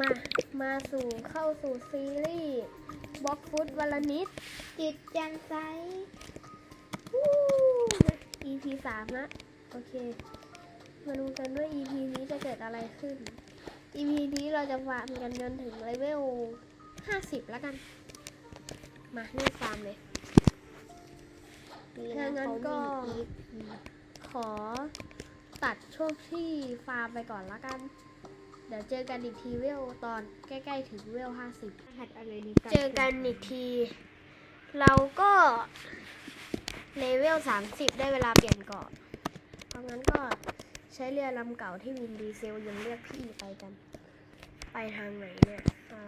มามาสู่เข้าสู่ซีรีส์บล็อกฟุตวันละนิด จิตแจ่มใสวู้ EP สามนะ โอเค มาดูกันว่า EP นี้จะเกิดอะไรขึ้น EP นี้เราจะฟาร์มกันจนถึงเลเวลห้าสิบแล้วกัน มาเล่นฟาร์มเลยถ้างั้นก็ขอตัดช่วงที่ฟาร์มไปก่อนละกัน เดี๋ยวเจอกันอีกทีเวลตอนใกล้ๆถึงเวลห้าสิบรหัสอะไรนี่เจอกันอีกที เราก็เลเวล30ได้เวลาเปลี่ยนเกาะเพราะงั้นก็ใช้เรือลำเก่าที่วินดีเซลยังเรียกพี่ไปกัน ไปทางไหนเนี่ยอ่า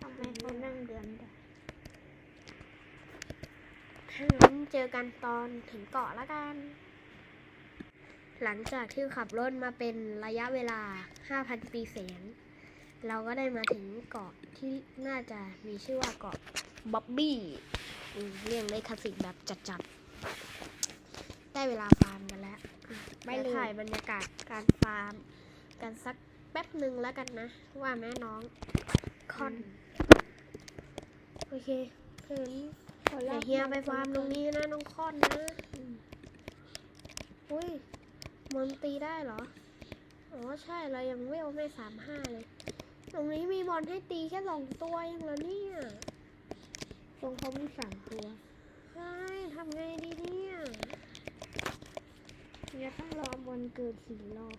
ทำไมเขานั่งเดือนได้ถ้างั้นเจอกันตอนถึงเกาะละกัน หลังจากที่ขับรถมาเป็นระยะเวลา 5,000 ปีแสนเราก็ได้มาถึงเกาะที่น่าจะมีชื่อว่าเกาะบ๊อบบี้อืมเรียงเลคาสิกแบบจัดๆ ได้เวลาฟาร์มกันแล้วอืมไปถ่ายบรรยากาศการฟาร์ม กันสักแป๊บหนึ่งแล้วกันนะ ว่าแม่น้องคอน โอเคเพื่อนขอเดี๋ลายวเฮียไปฟาร์มตรงนี้นะน้องคอนนะอืมอุ้ย มันตีได้เหรอ อ๋อใช่เรายังเวลไม่สามห้าเลย ตรงนี้มีบอลให้ตีแค่สองตัวเองเหรอเนี่ยตรงเขามีสามตัว ใช่ทำไงดีเนี่ยเนี่ยต้องรอบนเกิดสี่รอบ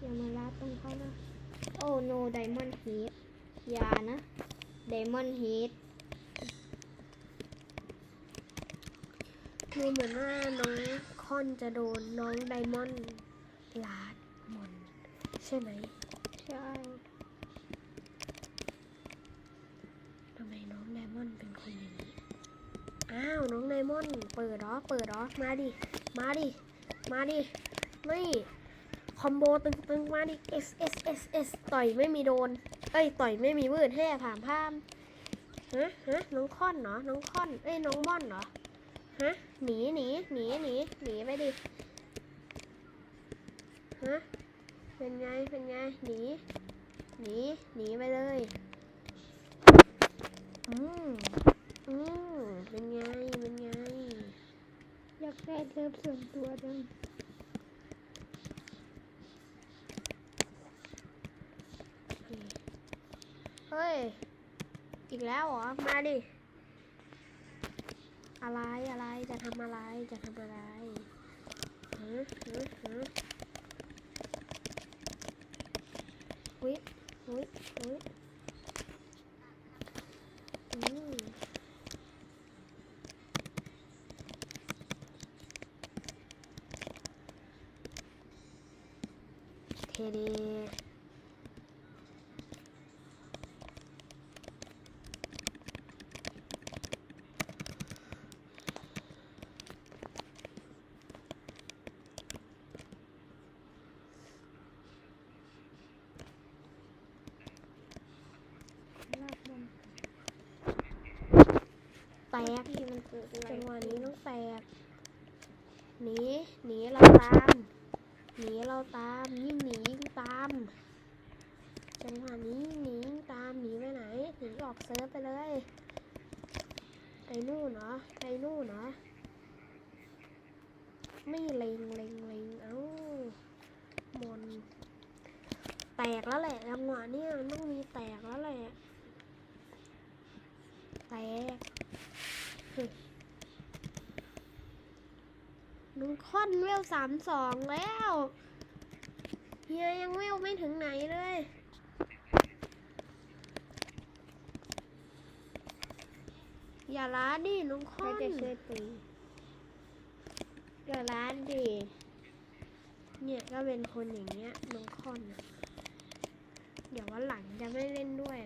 อย่ามาลาดตรงเขานะ โอ้โนไดมอนด์เฮดอย่านะไดมอนด์เฮด ดูเหมือนว่าน้องคอนจะโดนน้องไดมอนด์ลาดมอนใช่ไหมใช่ทำไมน้องไดมอนด์เป็นคนอย่างนี้ อ้าวน้องไดมอนด์เปิดรอเปิดรอมาดิ มาดิ มาดิไม่คอมโบตึงๆมาดิ S S S S ต่อยไม่มีโดน เอ้ยต่อยไม่มีวืดแห่ผ่านพามฮะฮะน้องค่อนเหรอน้องค่อน เอ้ยน้องม่อนเหรอ ฮะ หนีหนีหนีหนีหนีไปดิ ฮะ เป็นไง เป็นไง หนี หนี หนีไปเลย อืมอืมเป็นไง เป็นไง อยากได้เซิร์ฟส่วนตัวจังเฮ้ย อีกแล้วเหรอ มาดิ อะไรอะไรจะทำอะไรจะทำอะไรฮะฮะฮะอุ้ยอุ้ยอุ้ยอืมเทเด ลากบน แต กที่มันเกิดอะไรจังหวะนี้ต้องแตกหนีหนีเราตามหนีเราตามยิ่งหนียิ่งตามจังหวะนี้หนียิ่งตามหนีไปไหนหนีออกเซิร์ฟไปเลยไปนู่นเหรอไปนู่นเหรอไม่เล็งเล็งเล็งเอ้ามนแตกแล้วแหละจังหวะเนี้ยมันต้องมีแตกแล้วแหละ แตกน้องค่อนเวลสามสองแล้วเฮียยังเวลไม่ถึงไหนเลยอย่าล้าดิน้องค่เขาอนจะช่วยตีเดี๋ยวร้านดิเนี่ยก็เป็นคนอย่างเงี้ยน้องค่อนน่ะเดี๋ยววันหลังจะไม่เล่นด้วย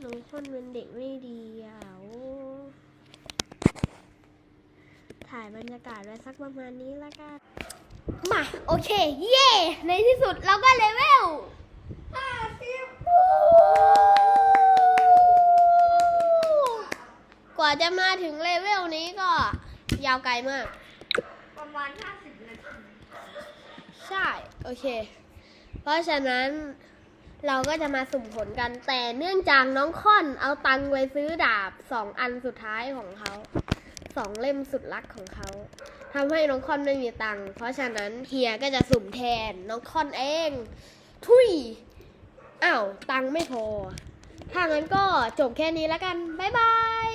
แล้วน้องค่อนเป็นเด็กไม่ดีอะโอ้ถ่ายบรรยากาศไว้สักประมาณนี้ละกัน มา โอเค เย่ในที่สุดเราก็เลเวลห้าสิบกว่าว่าจะมาถึงเลเวลนี้ก็ ยาวไกลมาก ประมาณห้าสิบนาที ใช่ โอเค เพราะฉะนั้น เราก็จะมาสุ่มผลกัน แต่เนื่องจากน้องค่อนเอาตังไว้ซื้อดาบสองอันสุดท้ายของเขาสองเล่มสุดรักของเขาทำให้น้องค่อนไม่มีตังเพราะฉะนั้นเฮียก็จะสุ่มแทนน้องค่อนเอง ทุยอ้าวตังไม่พอถ้างั้นก็จบแค่นี้แล้วกัน บ๊ายบาย